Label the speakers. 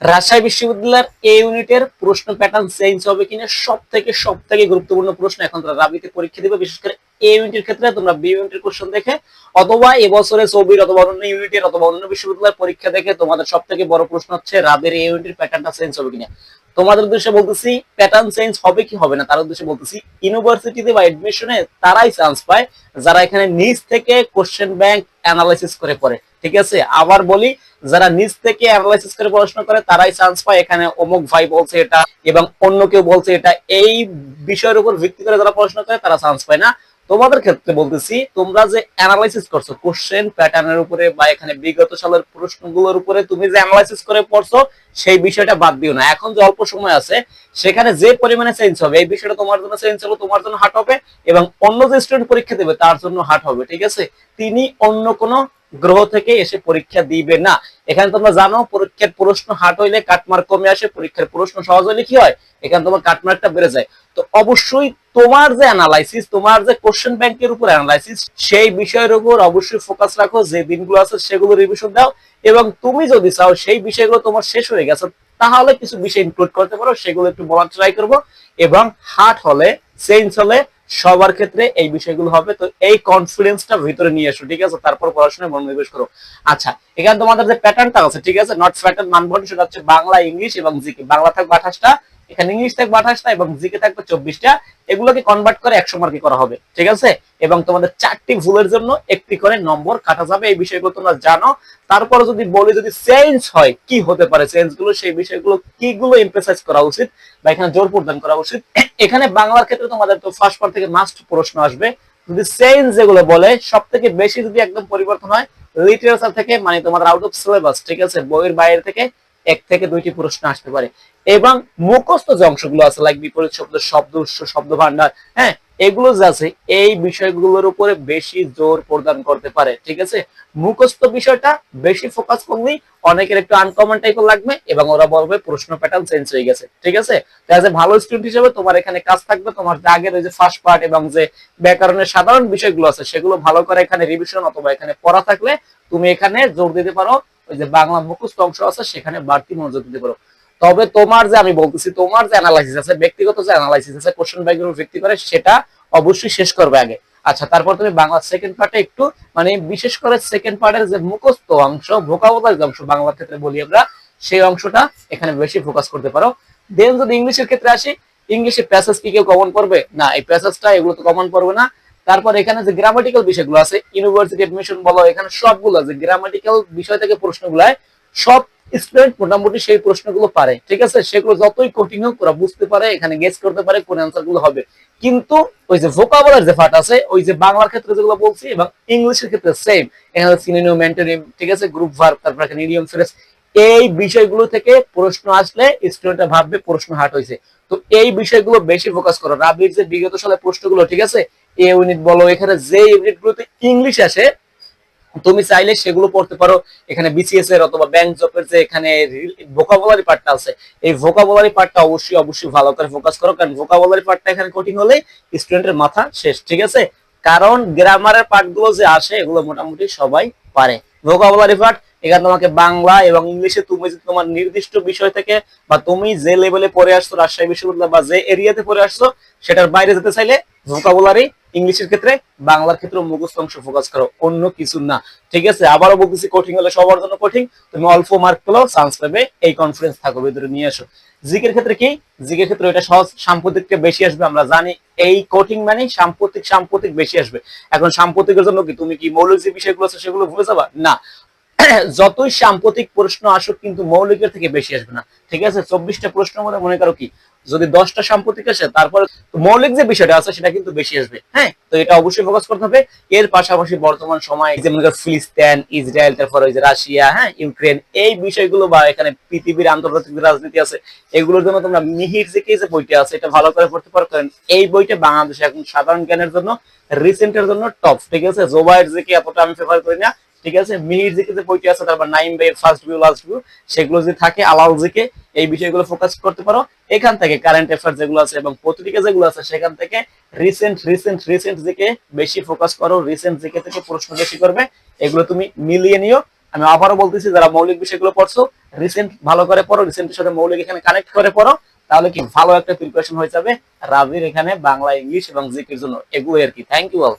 Speaker 1: রাজশাহী বিশ্ববিদ্যালয়ের এ ইউনিটের প্রশ্ন প্যাটার্ন চেঞ্জ হবে কিনা সব থেকে সব থেকে গুরুত্বপূর্ণ প্রশ্ন এখন তোমরা রাবিতে পরীক্ষা দিবে, বিশেষ করে এ ইউনিটের ক্ষেত্রে তোমরা বি ইউনিটের কোশ্চেন দেখে অথবা এবছরে ছবির অথবা অন্য ইউনিটের অথবা অন্য বিশ্ববিদ্যালয়ের পরীক্ষা দেখে তোমাদের সব থেকে বড় প্রশ্ন হচ্ছে রাবের এ ইউনিটের প্যাটার্নটা চেঞ্জ হবে কিনা। তোমাদের উদ্দেশ্যে বলতেছি প্যাটার্ন চেঞ্জ হবে কি হবে না, তার উদ্দেশ্যে বলতেছি ইউনিভার্সিটিতে বা এডমিশনে তারাই চান্স পায় যারা এখানে নিজ থেকে কোশ্চেন ব্যাংক অ্যানালাইসিস করে পড়ে। ঠিক আছে? আবার বলি, যারা নিজ থেকে অ্যানালাইসিস করে পড়াশোনা করে, তারাই চান্স পায় এখানে অমুক ভাই বলছে এটা এবং অন্য কেউ বলছে এটা। এই বিষয়ের উপর ভিত্তি করে যারা পড়াশোনা করে, তারা চান্স পায় না। তোমাদের ক্ষেত্রে বলতেছি, তোমরা যে অ্যানালাইসিস করছ কোশ্চেন প্যাটার্নের উপরে বা এখানে বিগত সালের প্রশ্নগুলোর উপরে তুমি যে অ্যানালাইসিস করে পড়ছো সেই বিষয়টা বাদ দিও না। এখন যে অল্প সময় আছে, সেখানে যে পরিমাণে চেঞ্জ হবে, এই বিষয়টা তোমার জন্য চেঞ্জ হবে তোমার জন্য হাট হবে এবং অন্য যে স্টুডেন্ট পরীক্ষা দেবে, তার জন্য হাট হবে, ঠিক আছে? তিনি অন্য কোনো গ্রহ থেকে এসে পরীক্ষা দিবে না। এখানে তোমরা জানো, পরীক্ষার প্রশ্ন হাট হইলে কাটমার্ক কমে আসে, পরীক্ষার প্রশ্ন সহজ হইলে কি হয়? এখানে তোমার কাটমার্কটা বেড়ে যায়। তো অবশ্যই তোমার যে অ্যানালাইসিস তোমার যে কোশ্চেন ব্যাংকের উপর অ্যানালাইসিস সেই বিষয়ের উপর অবশ্যই ফোকাস রাখো, যে দিনগুলো আছে সেগুলো রিভিশন দাও। এবং তুমি যদি চাও সেই বিষয়গুলো তোমার শেষ হয়ে গেছে, তাহলে কিছু বিষয় ইনক্লুড করতে পারো, সেগুলো একটু বলার ট্রাই করব। এবং হাট হলে চেঞ্জ হলে, সবার ক্ষেত্রে এই বিষয়গুলো হবে। তো এই কনফিডেন্সটা ভিতরে নিয়ে আসো ঠিক আছে? তারপর পড়াশোনায় মনোনিবেশ করো। আচ্ছা এখানে তোমাদের যে প্যাটার্নটা আছে, ঠিক আছে? নট প্যাটার্ন মানবন্ধ সেটা হচ্ছে বাংলা, ইংলিশ এবং জিকে। বাংলা থাকবে আঠাশটা এখানে ইংলিশ থাকবে আঠাশটা এবং জিকে থাকবে চব্বিশটা, এগুলোকে কনভার্ট করে একশো মার্কে করা হবে, ঠিক আছে? এবং তোমাদের চারটি ভুলের জন্য একটি করে নম্বর কাটা যাবে, এই বিষয়গুলো তোমরা জানো। তারপর যদি বলি যদি চেঞ্জ হয়, কি হতে পারে? চেঞ্জগুলো, সেই বিষয়গুলো কিগুলো এমফেসাইজ করা উচিত বা এখানে জোর প্রদান করা উচিত? এখানে বাংলার ক্ষেত্রে তোমাদের তো ফার্স্ট পার্ট থেকে মাস্ট প্রশ্ন আসবে। যদি চেঞ্জ যেগুলো বলে সব থেকে বেশি যদি একদম পরিবর্তন হয় লিটারেচার থেকে মানে তোমাদের আউট অফ সিলেবাস ঠিক আছে? বইয়ের বাইরে থেকে এক থেকে দুইটি প্রশ্ন আসতে পারে। এবং মুখস্থ যে অংশগুলো আছে লাইক বিপরীত শব্দ শব্দ উৎস, শব্দ ভান্ডার হ্যাঁ এগুলো যে আছে, এই বিষয়গুলোর উপরে বেশি জোর প্রদান করতে পারে, ঠিক আছে? মুখস্থ বিষয়টা বেশি ফোকাস করলেই অনেকের একটু আনকমন টাইপের লাগবে এবং ওরা বলবে প্রশ্ন প্যাটার্ন চেঞ্জ হয়ে গেছে, ঠিক আছে? তো অ্যাজ এ ভালো স্টুডেন্ট হিসেবে তোমার এখানে কাজ থাকবে, তোমার যে আগের যে ফার্স্ট পার্ট এবং যে ব্যাকরণের সাধারণ বিষয়গুলো আছে, সেগুলো ভালো করে এখানে রিভিশন অথবা এখানে পড়া থাকলে তুমি এখানে জোর দিতে পারো। ওই যে বাংলা মুখস্থ অংশ আছে, সেখানে বাড়তি মনোযোগ দিতে পারো। তবে তোমার যে আমি বলতেছি, তোমার যে অ্যানালাইসিস আছে, ব্যক্তিগত যে অ্যানালাইসিস আছে কোশ্চেন ব্যাংকের ভিত্তি করে সেটা অবশ্যই শেষ করবে আগে। আচ্ছা তারপর তুমি বাংলা সেকেন্ড পার্টে একটু মানে বিশেষ করে সেকেন্ড পার্টের যে মুখস্থ অংশ ভোকাবুলারি অংশ বাংলার ক্ষেত্রে বলি আমরা, সেই অংশটা এখানে বেশি ফোকাস করতে পারো। দেন যদি ইংলিশের ক্ষেত্রে আসি, ইংলিশে প্যাসেজ কি কেউ কমন করবে? না, এই প্যাসেজটা এগুলো তো কমন পড়বে না। তারপর এখানে যে গ্রামাটিক্যাল বিষয়গুলো আছে ইউনিভার্সিটি এডমিশন বলো, এখানে সবগুলো যে গ্রামাটিক্যাল বিষয় থেকে প্রশ্নগুলো সব স্টুডেন্ট মোটামুটি সেই প্রশ্নগুলো পারে, ঠিক আছে? সেগুলো যতই কঠিন হোক, ওরা বুঝতে পারে, এখানে গেস করতে পারে, কোন অ্যান্সারগুলো হবে। কিন্তু ওই যে ভোকাবুলার যে পার্ট আছে, ওই যে বাংলার ক্ষেত্রে যেগুলো বলছি এবং ইংলিশের ক্ষেত্রে সেম এখানে সিনোনিম অ্যান্টোনিম ঠিক আছে? গ্রুপ ভার্ব তারপর এখানে ইডিয়ম ফ্রেজ এই বিষয়গুলো থেকে প্রশ্ন আসলে স্টুডেন্টরা ভাববে প্রশ্ন হাট হয়েছে। তো এই বিষয়গুলো বেশি ফোকাস করো। রাবির যে বিগত সালে প্রশ্নগুলো, ঠিক আছে? এ ইউনিট বলো, এখানে যে ইউনিট গুলোতে ইংলিশ আসে। তুমি চাইলে সেগুলো পড়তে পারো। এখানে বিসিএস এর অথবা ব্যাংক জবের যে এখানে ভোকাবুলারি পার্টটা আছে, এই ভোকাবুলারি পার্টটা অবশ্যই অবশ্যই ভালো করে ফোকাস করো। কারণ ভোকাবুলারি পার্টটা এখানে কঠিন হলে স্টুডেন্টের মাথা শেষ, ঠিক আছে? কারণ গ্রামারের পার্টগুলো যে আসে, এগুলো মোটামুটি সবাই পারে। ভোকাবুলারি পার্ট এখানে তোমাকে বাংলা এবং ইংলিশে তুমি তোমার নির্দিষ্ট বিষয় থেকে বা তুমি যে লেভেলে পড়ে আসছো, রাজশাহী বিশ্ববিদ্যালয় বা যে এরিয়াতে পড়ে আসছো, সেটার বাইরে যেতে চাইলে ভোকাবুলারি ইংলিশের ক্ষেত্রে, বাংলার ক্ষেত্রে মুখস্থ অংশ ফোকাস করো, অন্য কিছু না। ঠিক আছে? আবারও বলতেছি, কঠিন হলে সবার জন্য কঠিন। তুমি অল্প মার্ক পেলেও চান্স পাবে, এই কনফিডেন্স থাকো ভিতরে নিয়ে আসো জিকের ক্ষেত্রে কি? জিকের ক্ষেত্রে এটা সহজ, সাম্প্রতিককে বেশি আসবে, আমরা জানি। এই কঠিন মানে সাম্প্রতিক সাম্প্রতিক বেশি আসবে। এখন সাম্প্রতিকের জন্য কি, তুমি কি মৌলিক যে বিষয়গুলো আছে সেগুলো ভুলে যাবা? না। যতই সাম্প্রতিক প্রশ্ন আসুক, কিন্তু মৌলিকের থেকে বেশি আসবে না। ঠিক আছে? চব্বিশটা প্রশ্ন মধ্যে মনে করো কি? যদি দশটা সাম্প্রতিক আসে, তারপরে মৌলিক যে বিষয়টা আছে, সেটা কিন্তু বেশি আসবে। হ্যাঁ? তো এটা অবশ্যই ফোকাস করতে হবে। এর পাশাপাশি বর্তমান সময় যেমন ফিলিস্তিন, ইসরায়েল, তারপর ওই যে রাশিয়া হ্যাঁ ইউক্রেন, এই বিষয়গুলো বা এখানে পৃথিবীর আন্তর্জাতিক রাজনীতি আছে, এগুলোর জন্য তোমরা মিহির যে যে বইটা আছে, এটা ভালো করে পড়তে পারো। কারণ এই বইটা বাংলাদেশে এখন সাধারণ জ্ঞানের জন্য রিসেন্টের জন্য টপ ঠিক আছে? জোবাইয়ের যে কি, এতটা আমি ফেভার করি না। ঠিক আছে? মিহির জিকে যে বইটি আছে, তারপর নাইম বে ফার্স্ট ভিউ লাস্ট ভিউ সেগুলো যে থাকে, আলাল জিকে, এই বিষয়গুলো ফোকাস করতে পারো। এখান থেকে কারেন্ট অ্যাফেয়ার যেগুলো আছে এবং পত্রিকা যেগুলো আছে, সেখান থেকে রিসেন্ট রিসেন্ট রিসেন্ট জিকে বেশি ফোকাস করো রিসেন্ট জিকে থেকে প্রশ্ন বেশি করবে, এগুলো তুমি মিলিয়ে নিও। আমি আবারও বলতেছি, যারা মৌলিক বিষয়গুলো পড়ছো রিসেন্ট ভালো করে পড়ো রিসেন্টের সাথে মৌলিক এখানে কানেক্ট করে পড়ো, তাহলে কি ভালো একটা প্রিপারেশন হয়ে যাবে। রাবির এখানে বাংলা, ইংলিশ এবং জিকের জন্য এগুলো আর কি। Thank you all